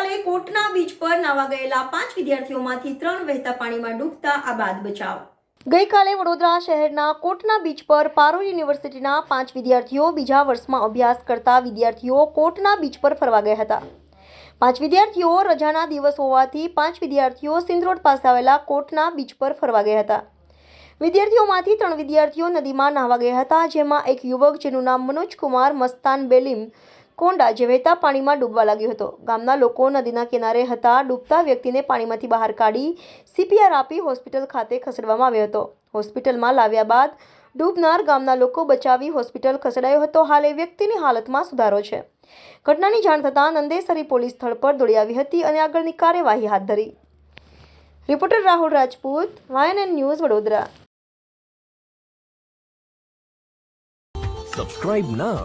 કોટના beach પર નાવા ગયેલા પાંચ વિદ્યાર્થીઓમાંથી ત્રણ વહેતા પાણીમાં ડૂબતા આબાદ બચાવ. ગઈકાલે વડોદરા શહેરના કોટના બીચ પર પારો યુનિવર્સિટીના પાંચ વિદ્યાર્થીઓ બીજા વર્ષમાં અભ્યાસ કરતા વિદ્યાર્થીઓ કોટના બીચ પર ફરવા ગયા હતા. પાંચ વિદ્યાર્થીઓ રજાના દિવસ હોવાથી પાંચ વિદ્યાર્થીઓ સિંધરોડ પાસે આવેલા કોટના બીચ પર ફરવા ગયા હતા. વિદ્યાર્થીઓમાંથી ત્રણ વિદ્યાર્થીઓ નદીમાં નાહવા ગયા હતા, જેમાં એક યુવક જેનું નામ મનોજ કુમાર મસ્તાન બેલીમ કોંડા જેવેતા પાણીમાં ડૂબવા લાગ્યો હતો. ગામના લોકો નદીના કિનારે હતા, ડૂબતા વ્યક્તિને પાણીમાંથી બહાર કાઢી સીપીઆર આપી હોસ્પિટલ ખાતે ખસેડવામાં આવ્યો હતો. હોસ્પિટલમાં લાવ્યા બાદ ડૂબનાર ગામના લોકો બચાવી હોસ્પિટલ ખસેડાયો હતો. હાલ એ વ્યક્તિની હાલતમાં સુધારો છે. ઘટનાની જાણ થતાં નંદેસરી પોલીસ સ્થળ પર દોડી આવી હતી અને આગળની કાર્યવાહી હાથ ધરી. Reporter Rahul Rajput, YNN news Vadodara. Subscribe now.